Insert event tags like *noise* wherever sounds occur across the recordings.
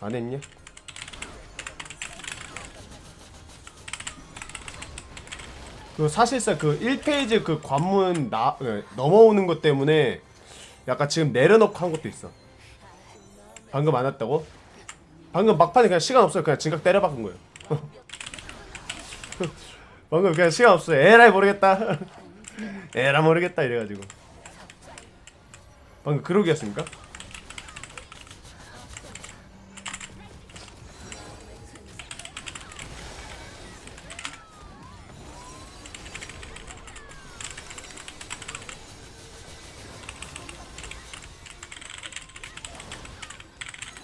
안 했냐? 그 사실상 그 1페이지 그 관문 나 예, 넘어오는 것 때문에 약간 지금 내려놓고 한 것도 있어. 방금 안 왔다고? 방금 막판에 그냥 시간 없어요. 그냥 진각 때려 박은 거예요. *laughs* 방금 그냥 시간 없어. 에라이 모르겠다. *laughs* 에라 모르겠다 이래가지고. 방금 그러기였습니까?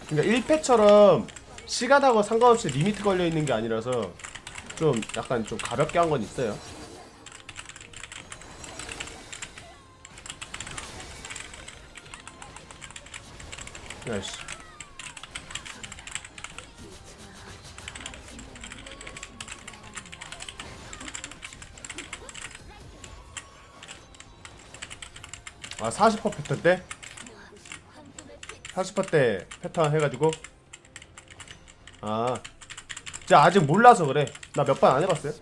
그러니까 1패처럼 시간하고 상관없이 리미트 걸려 있는 게 아니라서 좀 약간 좀 가볍게 한 건 있어요. 야씨. 아, 40% 패턴 때? 40%때 패턴 해가지고 아 진짜 아직 몰라서 그래 나 몇 번 안 해봤어요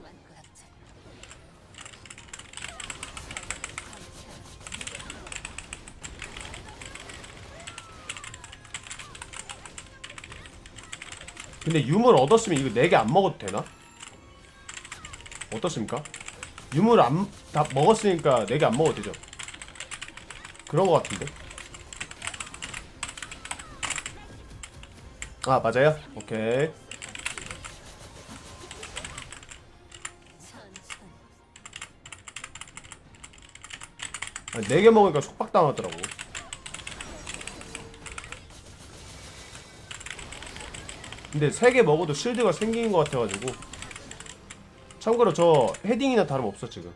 근데 유물 얻었으면 이거 4개 안 먹어도 되나? 어떻습니까? 유물 안, 다 먹었으니까 4개 안 먹어도 되죠? 그런 거 같은데? 아 맞아요? 오케이. 아, 4개 먹으니까 속박당하더라고. 근데 3개 먹어도 실드가 생긴 것 같아가지고. 참고로 저 헤딩이나 다름없어 지금.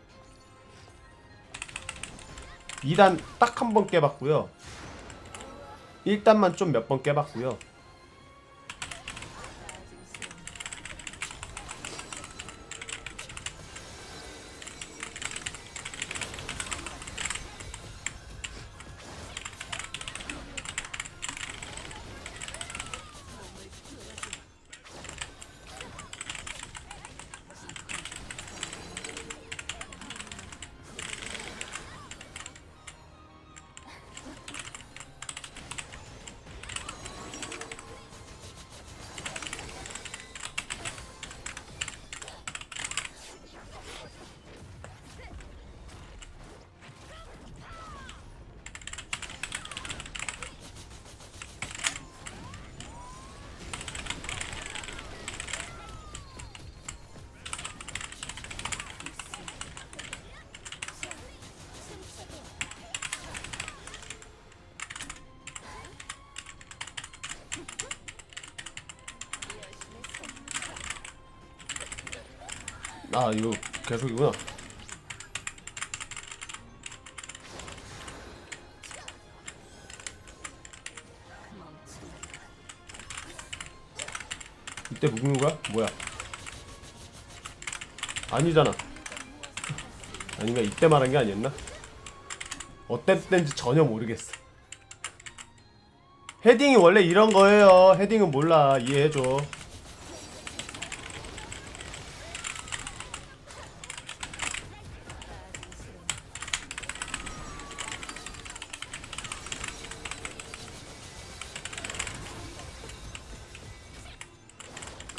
2단 딱 한 번 깨봤고요. 1단만 좀 몇 번 깨봤고요 아 이거 계속이구나. 이때 묵는 거야? 뭐야? 아니잖아. 아닌가? 이때 말한 게 아니었나? 때인지 전혀 모르겠어. 헤딩이 원래 이런 거예요. 헤딩은 몰라. 이해해줘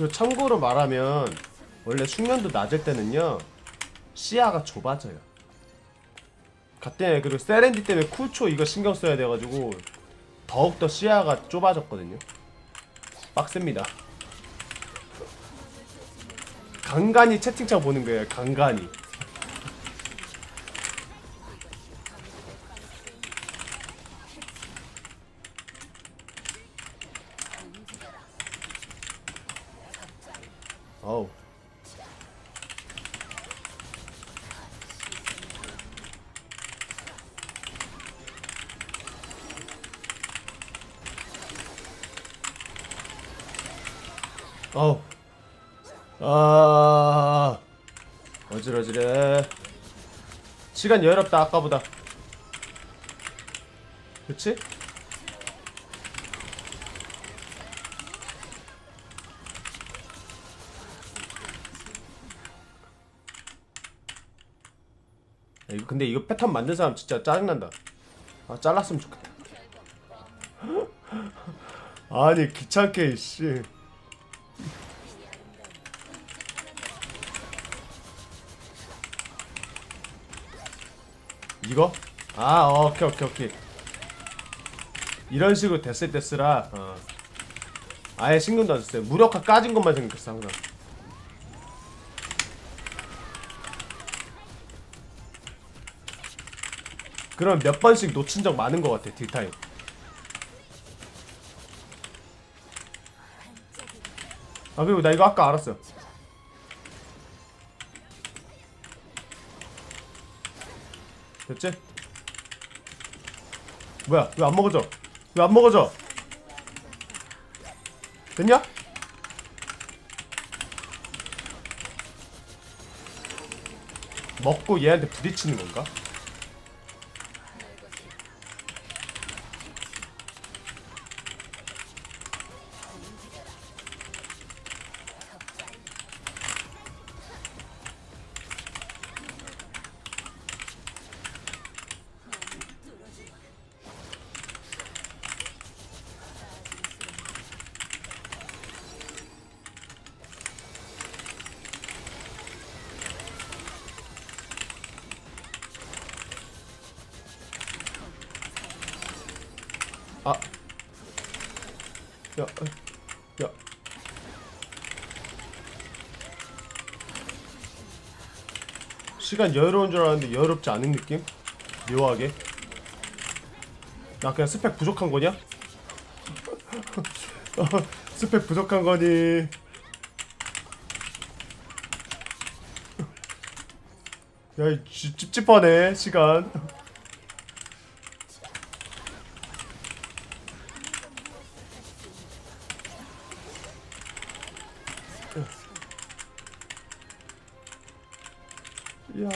그 참고로 말하면 원래 숙련도 낮을 때는요 시야가 좁아져요. 그때 그리고 세렌디 때문에 쿨초 이거 신경 써야 돼가지고 더욱 더 시야가 좁아졌거든요. 빡셉니다. 간간히 채팅창 보는 거예요. 간간히. 어우. 어우. 아. 어지러지래. 시간 여유롭다 아까보다. 그치? 근데 이거 패턴 만든 사람 진짜 짜증난다. 아 잘랐으면 좋겠다. *laughs* 아니 귀찮게 씨. 이거? 아 오케이 오케이 오케이. 이런 식으로 됐을 때 쓰라. 어. 아예 신경도 안 썼어요. 무력화 까진 것만 생각했어 항상. 그럼 몇 번씩 놓친 적 많은 것 같아 딜타임. 아 그리고 나 이거 아까 알았어. 됐지? 뭐야? 왜 안 먹어져? 왜 안 먹어져? 됐냐? 먹고 얘한테 부딪히는 건가? 아. 야, 어, 야. 시간 여유로운 줄 알았는데 여유롭지 않은 느낌? 묘하게. 나 그냥 스펙 부족한 거냐? 어, *laughs* 스펙 부족한 거니? 야, 찝찝하네 시간. 야.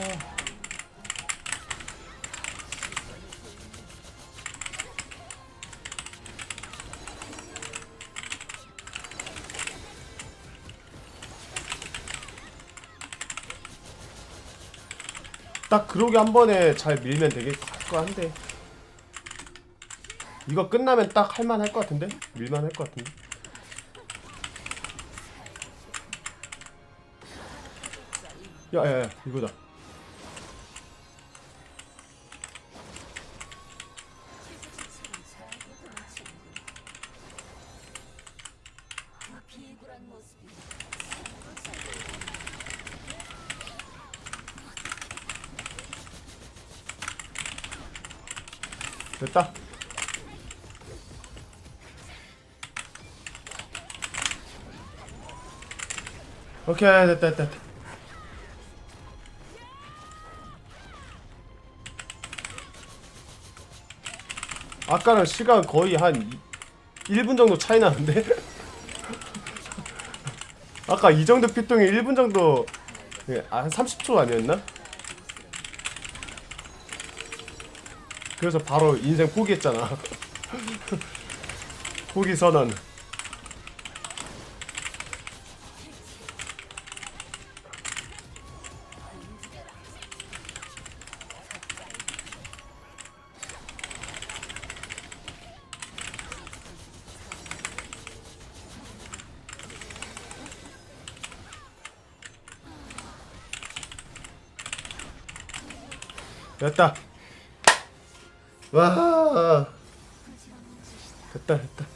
딱 그러게 한 번에 잘 밀면 되겠 거 한데. 이거 끝나면 딱 할만할 것 같은데? 밀만할 것 같은데? 야야야 이거다 됐다 오케이 됐다 됐다 됐다 아까는 시간 거의 한 1분 정도 차이 나는데? *laughs* 아까 이 정도 피통이 1분 정도 예, 아, 한 30초 아니었나? 그래서 바로 인생 포기했잖아. *laughs* 포기 선언. 됐다 와. 됐다 됐다